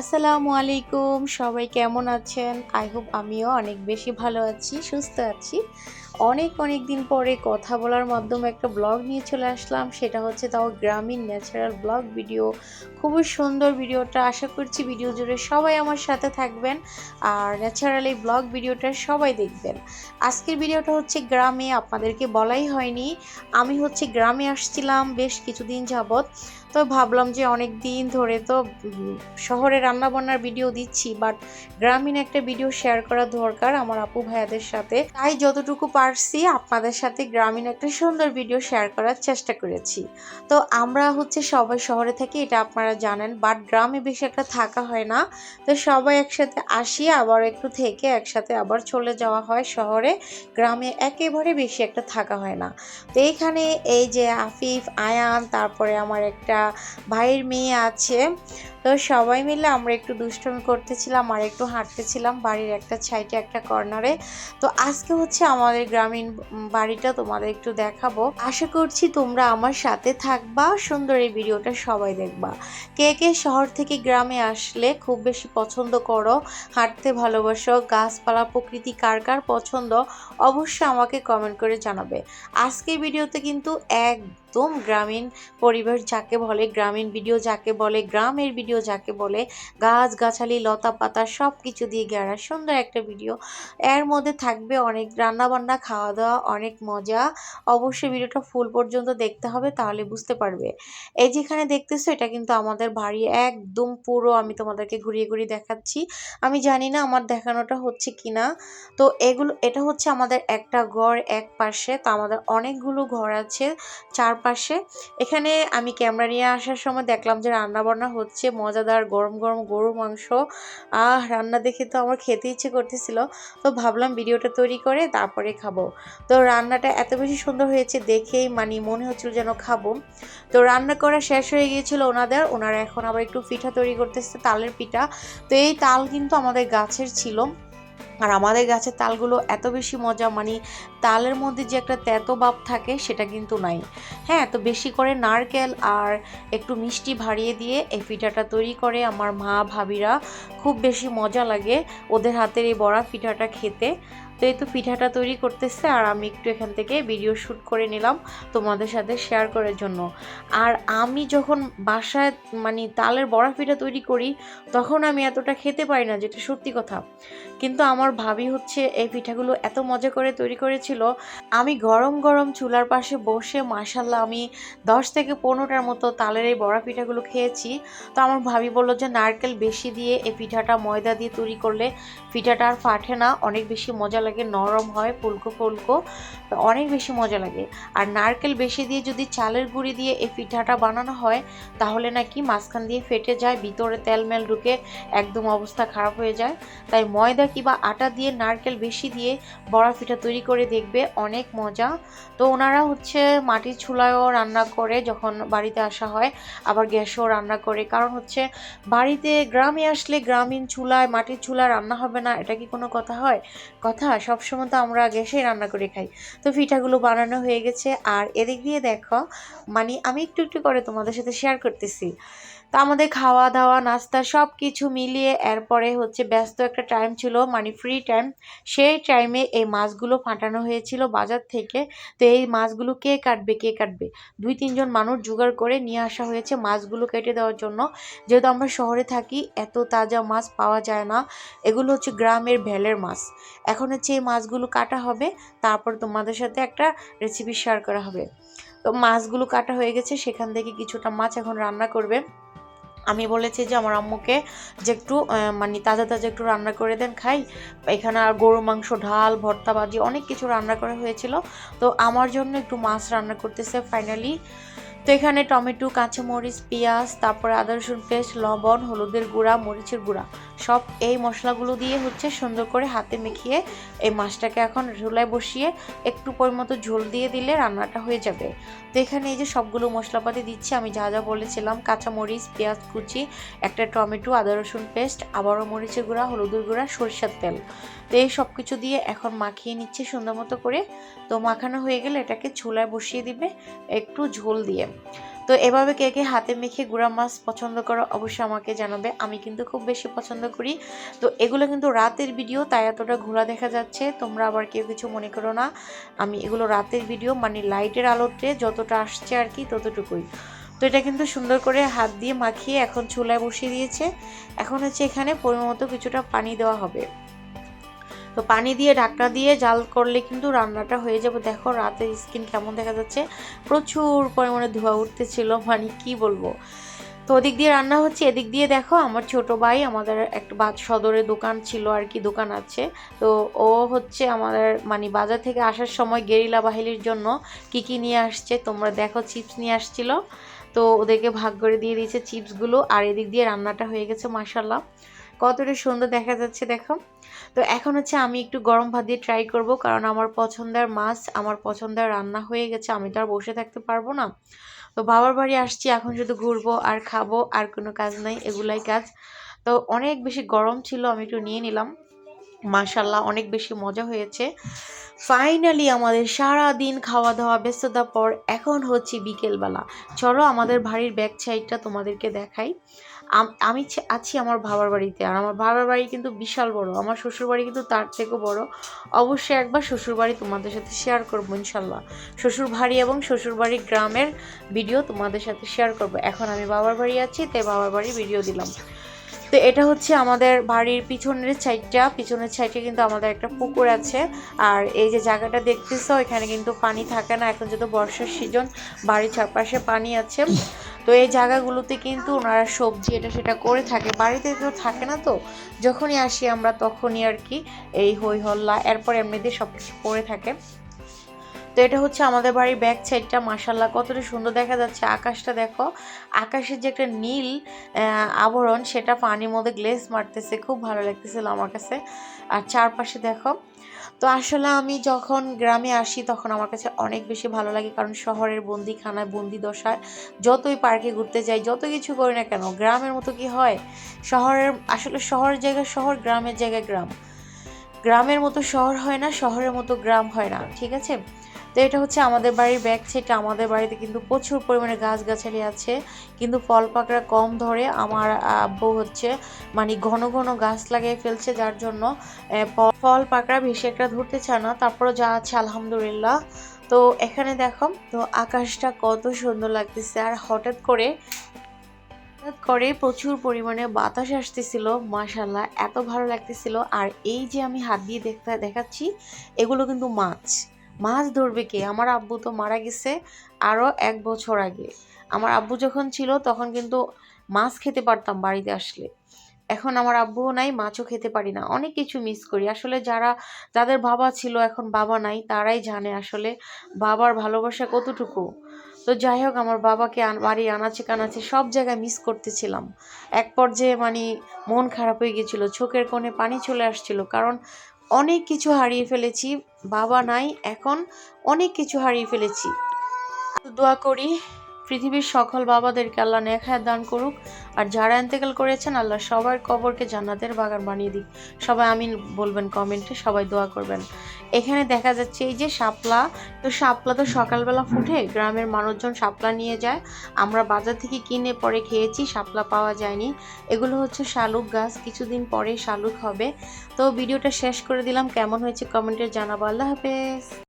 আসসালামু আলাইকুম। সবাই কেমন আছেন? আই হোপ আমিও অনেক বেশি ভালো আছি, সুস্থ আছি। অনেক অনেক দিন পরে কথা বলার মাধ্যমে একটা ব্লগ নিয়ে চলে আসলাম। সেটা হচ্ছে তাও গ্রামীণ ন্যাচারাল ব্লগ ভিডিও খুবই সুন্দর ভিডিওটা। আশা করছি ভিডিও জুড়ে সবাই আমার সাথে থাকবেন আর ন্যাচারাল এই ব্লগ ভিডিওটা সবাই দেখবেন। আজকের ভিডিওটা হচ্ছে গ্রামে, আপনাদেরকে বলাই হয়নি। আমি হচ্ছে গ্রামে আসছিলাম বেশ কিছুদিন যাবত তো ভাবলাম যে অনেক দিন ধরে তো শহরে রান্নাবান্নার ভিডিও দিচ্ছি বাট গ্রামীণ একটা ভিডিও শেয়ার করা দরকার আমার আপু ভাইয়াদের সাথে। তাই যতটুকু পারছি আপনাদের সাথে গ্রামীণ একটা সুন্দর ভিডিও শেয়ার করার চেষ্টা করেছি। তো আমরা হচ্ছে সবাই শহরে থাকি, এটা আপনারা জানেন বাট গ্রামে বেশি একটা থাকা হয় না। তো সবাই একসাথে আসি, আবার একটু থেকে একসাথে আবার চলে যাওয়া হয় শহরে। গ্রামে একেবারে বেশি একটা থাকা হয় না। তো এইখানে এই যে আফিফ, আয়ান, তারপরে আমার একটা ভাইয়ের মেয়ে আছে। তো সবাই মিলে আমরা একটু দুষ্টুমি করতেছিলাম আর একটু হাঁটতেছিলাম বাড়ির একটা সাইডে একটা কর্নারে। তো আজকে হচ্ছে আমাদের গ্রামীণ বাড়িটা তোমাদের একটু দেখাবো। আশা করছি তোমরা আমার সাথে থাকবা, সুন্দর এই ভিডিওটা সবাই দেখবা। কে কে শহর থেকে গ্রামে আসলে খুব বেশি পছন্দ করো, হাঁটতে ভালোবাসো, গাছপালা, প্রকৃতি কার কার পছন্দ, অবশ্যই আমাকে কমেন্ট করে জানাবে। আজকের ভিডিওতে কিন্তু একদম গ্রামীণ পরিবেশ যাকে বলে, গ্রামীণ ভিডিও যাকে বলে, গ্রামের ভিডিও যাকে বলে গাছ, গাছালি, লতা পাতা সব কিছু দিয়ে ঘেরা সুন্দর একটা ভিডিও। এর মধ্যে থাকবে অনেক রান্না বান্না খাওয়া দাওয়া অনেক মজা। অবশ্যই ভিডিওটা ফুল পর্যন্ত দেখতে হবে, তাহলে বুঝতে পারবে। এই যেখানে দেখতেছো, এটা কিন্তু আমাদের বাড়ি একদম পুরো। আমি তোমাদেরকে ঘুরিয়ে ঘুরিয়ে দেখাচ্ছি। আমি জানি না আমার দেখানোটা হচ্ছে কিনা। তো এগুলো, এটা হচ্ছে আমাদের একটা ঘর এক পাশে তো আমাদের অনেকগুলো ঘর আছে চারপাশে। এখানে আমি ক্যামেরা নিয়ে আসার সময় দেখলাম যে রান্না বান্না হচ্ছে মজাদার গরম গরম গরুর মাংস। আহ, রান্না দেখে তো আমার খেতে ইচ্ছে করতেছিল। তো ভাবলাম ভিডিওটা তৈরি করে তারপরে খাব। তো রান্নাটা এত বেশি সুন্দর হয়েছে দেখেই মানে মনে হচ্ছিল যেন খাব। তো রান্না করা শেষ হয়ে গিয়েছিল ওনাদের। ওনারা এখন আবার একটু পিঠা তৈরি করতেছে, তালের পিঠা। তো এই তাল কিন্তু আমাদের গাছের ছিল। আর আমাদের গাছের তালগুলো এত বেশি মজা মানে তালের মধ্যে যে একটা তেতো ভাব থাকে সেটা কিন্তু নাই। হ্যাঁ তো বেশি করে নারকেল আর একটু মিষ্টি ভাড়িয়ে দিয়ে এই পিঠাটা তৈরি করে আমার মা, ভাবিরা খুব বেশি মজা লাগে ওদের হাতের এই বড়া পিঠাটা খেতে। তো এই তো পিঠাটা তৈরি করতেছে আর আমি একটু এখান থেকে ভিডিও শ্যুট করে নিলাম তোমাদের সাথে শেয়ার করার জন্য। আর আমি যখন বাসায় মানে তালের বড়া পিঠা তৈরি করি, তখন আমি এতটা খেতে পারি না, যেটা সত্যি কথা। কিন্তু আমার ভাবি হচ্ছে এই পিঠাগুলো এত মজা করে তৈরি করেছিল। আমি গরম গরম চুলার পাশে বসে মাসাল্লাহ আমি দশ থেকে পনেরোটার মতো তালের এই বড়া পিঠাগুলো খেয়েছি। তো আমার ভাবি বলল যে, নারকেল বেশি দিয়ে এই পিঠাটা ময়দা দিয়ে তৈরি করলে পিঠাটা আর ফাটে না। অনেক বেশি মজা লাগে, নরম হয়, ফুলকো ফুলকো অনেক বেশি মজা লাগে। আর নারকেল বেশি দিয়ে যদি চালের গুঁড়ি দিয়ে এই পিঠাটা বানানো হয়, তাহলে নাকি মাঝখান দিয়ে ফেটে যায়, ভিতরে তেলমেল ঢুকে একদম অবস্থা খারাপ হয়ে যায়। তাই ময়দা কিংবা আটা দিয়ে নারকেল বেশি দিয়ে বড়া পিঠা তৈরি করে দেখবে, অনেক মজা। তো ওনারা হচ্ছে মাটির চুলায়ও রান্না করে যখন বাড়িতে আসা হয়, আবার গ্যাসেও রান্না করে। কারণ হচ্ছে বাড়িতে গ্রামে আসলে গ্রামীণ চুলায়, মাটির চুলায় রান্না হবে না, এটা কি কোনো কথা হয়? কথা, সবসময় তো আমরা গ্যাসেই রান্না করে খাই। তো পিঠাগুলো বানানো হয়ে গেছে। আর এদিক দিয়ে দেখো মানে আমি একটু একটু করে তোমাদের সাথে শেয়ার করতেছি। তো আমাদের খাওয়া দাওয়া নাস্তা সব কিছু মিলিয়ে এরপরে হচ্ছে ব্যস্ত একটা টাইম ছিল মানে ফ্রি টাইম সেই টাইমে এই মাছগুলো ফাটানো হয়েছিল বাজার থেকে। তো এই মাছগুলো কে কাটবে কে কাটবে? দুই তিনজন মানুষ জোগাড় করে নিয়ে আসা হয়েছে মাছগুলো কেটে দেওয়ার জন্য। যেহেতু আমরা শহরে থাকি, এত তাজা মাছ পাওয়া যায় না। এগুলো হচ্ছে গ্রামের ভেলের মাছ। এখন হচ্ছে এই মাছগুলো কাটা হবে, তারপর তোমাদের সাথে একটা রেসিপি শেয়ার করা হবে। তো মাছগুলো কাটা হয়ে গেছে, সেখান থেকে কিছুটা মাছ এখন রান্না করবে। আমি বলেছি যে আমার আম্মুকে যে একটু মানে তাজা তাজা একটু রান্না করে দেন খাই। এখানে আর গরু, মাংস ঢাল ভর্তা, ভাজি অনেক কিছু রান্না করা হয়েছিল। তো আমার জন্য একটু মাছ রান্না করতেছে ফাইনালি তো এখানে টমেটো, কাঁচামরিচ, পেঁয়াজ, তারপরে আদা রসুন পেস্ট, লবণ, হলুদের গুঁড়া, মরিচের গুঁড়া। সব এই মশলাগুলো দিয়ে হচ্ছে সুন্দর করে হাতে মেখিয়ে এই মাছটাকে এখন ঝোলায় বসিয়ে একটু পরিমতো ঝোল দিয়ে দিলে রান্নাটা হয়ে যাবে। তো এখানে এই যে সবগুলো মশলাপাতি দিচ্ছি, আমি যা যা বলেছিলাম, কাঁচামরিচ, পেঁয়াজ কুচি, একটা টমেটো, আদা, রসুন পেস্ট, আবারও মরিচের গুঁড়া, হলুদের গুঁড়া, সরিষার তেল। তো এই সব কিছু দিয়ে এখন মাখিয়ে নিচ্ছে সুন্দর মতো করে। তো মাখানো হয়ে গেলে এটাকে চুলায় বসিয়ে দিবে, একটু ঝোল দিয়ে। তো এভাবে কে কে হাতে মেখে গুঁড়া মাছ পছন্দ করো অবশ্যই আমাকে জানাবে। আমি কিন্তু খুব বেশি পছন্দ করি। তো এগুলো কিন্তু রাতের ভিডিও তাই এতটা ঘোরা দেখা যাচ্ছে। তোমরা আবার কেউ কিছু মনে করো না। আমি এগুলো রাতের ভিডিও মানে লাইটের আলোতে যতটা আসছে আর কি ততটুকুই। তো এটা কিন্তু সুন্দর করে হাত দিয়ে মাখিয়ে এখন চুলায় বসিয়ে দিয়েছে। এখন হচ্ছে এখানে পরিমাণ মতো কিছুটা পানি দেওয়া হবে। তো পানি দিয়ে, ঢাকনা দিয়ে জাল করলে কিন্তু রান্নাটা হয়ে যাবে। দেখো রাতের স্কিন কেমন দেখা যাচ্ছে। প্রচুর পরিমাণে ধোয়া উঠতেছিল মানে কি বলব। তো ওদিক দিয়ে রান্না হচ্ছে, এদিক দিয়ে দেখো আমার ছোট ভাই আমাদের একটা বাজ সদরে দোকান ছিল আর কি, দোকান আছে। তো ও হচ্ছে আমাদের মানে বাজার থেকে আসার সময় গেরিলা বাহিনীর জন্য কি কি নিয়ে আসছে তোমরা দেখো, চিপস নিয়ে আসছিল। তো ওদেরকে ভাগ করে দিয়ে দিয়েছে চিপসগুলো, আর এদিক দিয়ে রান্নাটা হয়ে গেছে মাসাল্লাহ কতটা সুন্দর দেখা যাচ্ছে দেখো। তো এখন হচ্ছে আমি একটু গরম ভাত দিয়ে ট্রাই করব কারণ আমার পছন্দের মাছ, আমার পছন্দের রান্না হয়ে গেছে, আমি তো আর বসে থাকতে পারব না। তো বাবার বাড়ি আসছি, এখন শুধু ঘুরবো, আর খাব, আর কোনো কাজ নাই, এগুলাই কাজ। তো অনেক বেশি গরম ছিল, আমি একটু নিয়ে নিলাম। মাশাল্লাহ অনেক বেশি মজা হয়েছে। ফাইনালি আমাদের সারা দিন খাওয়া দাওয়া ব্যস্ততার পর এখন হচ্ছে বিকেলবেলা। চলো আমাদের বাড়ির ব্যাক সাইডটা তোমাদেরকে দেখাই। আম- আছি আমার বাবার বাড়িতে আর আমার বাবার বাড়ি কিন্তু বিশাল বড়। আমার শ্বশুর বাড়ি কিন্তু তার থেকেও বড়। অবশ্যই একবার শ্বশুর বাড়ি তোমাদের সাথে শেয়ার করব ইনশাল্লাহ। শ্বশুর বাড়ি এবং শ্বশুর বাড়ি গ্রামের ভিডিও তোমাদের সাথে শেয়ার করব। এখন আমি বাবার বাড়ি আছি, তাই বাবার বাড়ি ভিডিও দিলাম। তো এটা হচ্ছে আমাদের বাড়ির পিছনের সাইডটা পিছনের সাইডে কিন্তু আমাদের একটা পুকুর আছে। আর এই যে জায়গাটা দেখতেছো, এখানে কিন্তু পানি থাকে না। এখন যেহেতু বর্ষার সিজন বাড়ির চারপাশে পানি আছে। তো এই জায়গাগুলোতে কিন্তু ওনারা সবজি এটা সেটা করে থাকে, বাড়িতে কেউ থাকে না তো? যখনই আসি আমরা তখনই আর কি এই হই হল্লা, এরপর এমনিতে সব কিছু করে থাকে। তো এটা হচ্ছে আমাদের বাড়ির ব্যাক সাইডটা মাসাল্লাহ কতটা সুন্দর দেখা যাচ্ছে। আকাশটা দেখো, আকাশের যে একটা নীল আবরণ, সেটা পানির মধ্যে গ্লেস মারতেছে, খুব ভালো লাগতেছিল আমার কাছে। আর চারপাশে দেখো তো আসলে আমি যখন গ্রামে আসি তখন আমার কাছে অনেক বেশি ভালো লাগে, কারণ শহরের বন্দিখানায়, বন্দি দশায় যতই পার্কে ঘুরতে যাই যত কিছু করি না কেন, গ্রামের মতো কি হয়? শহরের, আসলে শহরের জায়গায় শহর, গ্রামের জায়গায় গ্রাম। গ্রামের মতো শহর হয় না, শহরের মতো গ্রাম হয় না, ঠিক আছে? তো এটা হচ্ছে আমাদের বাড়ির ব্যাক সাইডটা আমাদের বাড়িতে কিন্তু প্রচুর পরিমাণে গাছগাছালি আছে। কিন্তু ফল পাকড়া কম ধরে আমার আব্বু হচ্ছে মানে ঘন ঘন গাছ লাগিয়ে ফেলছে, যার জন্য ফল পাকড়া বেশি একটা ধরতে চায় না তারপরে যা আছে আলহামদুলিল্লাহ। তো এখানে দেখো, তো আকাশটা কত সুন্দর লাগতেছে, আর হঠাৎ করে হঠাৎ করে প্রচুর পরিমাণে বাতাস আসতেছিল মাশাল্লাহ এত ভালো লাগতেছিল। আর এই যে আমি হাত দিয়ে দেখতে, দেখাচ্ছি, এগুলো কিন্তু মাছ। মাছ ধরবে কে? আমার আব্বু তো মারা গেছে আরও এক বছর আগে। আমার আব্বু যখন ছিল তখন কিন্তু মাছ খেতে পারতাম বাড়িতে আসলে। এখন আমার আব্বুও নাই, মাছও খেতে পারি না। অনেক কিছু মিস করি। আসলে যারা, যাদের বাবা ছিল, এখন বাবা নাই, তারাই জানে আসলে বাবার ভালোবাসা কতটুকু। তো যাই হোক, আমার বাবাকে বাড়ি আনাচে কানাচে সব জায়গায় মিস করতেছিলাম। এক পর্যায়ে মানে মন খারাপ হয়ে গেছিল, চোখের কোণে পানি চলে আসছিল। কারণ অনেক কিছু হারিয়ে ফেলেছি বাবা নাই এখন অনেক কিছু হারিয়ে ফেলেছি। দোয়া করি পৃথিবীর সকল বাবাদেরকে আল্লাহ নেখায় দান করুক। আর যারা এন্তেকাল করেছেন, আল্লাহ সবার কবরকে জান্নাতের বাগান বানিয়ে দিক। সবাই আমিন বলবেন কমেন্টে, সবাই দোয়া করবেন। এখানে দেখা যাচ্ছে এই যে শাপলা, তো শাপলা তো সকালবেলা ফুটে গ্রামের মানুষজন শাপলা নিয়ে যায়। আমরা বাজার থেকে কিনে পরে খেয়েছি, শাপলা পাওয়া যায়নি। এগুলো হচ্ছে শালুক গাছ, কিছুদিন পরে শালুক হবে। তো ভিডিওটা শেষ করে দিলাম। কেমন হয়েছে কমেন্টে জানাব। আল্লাহ হাফেজ।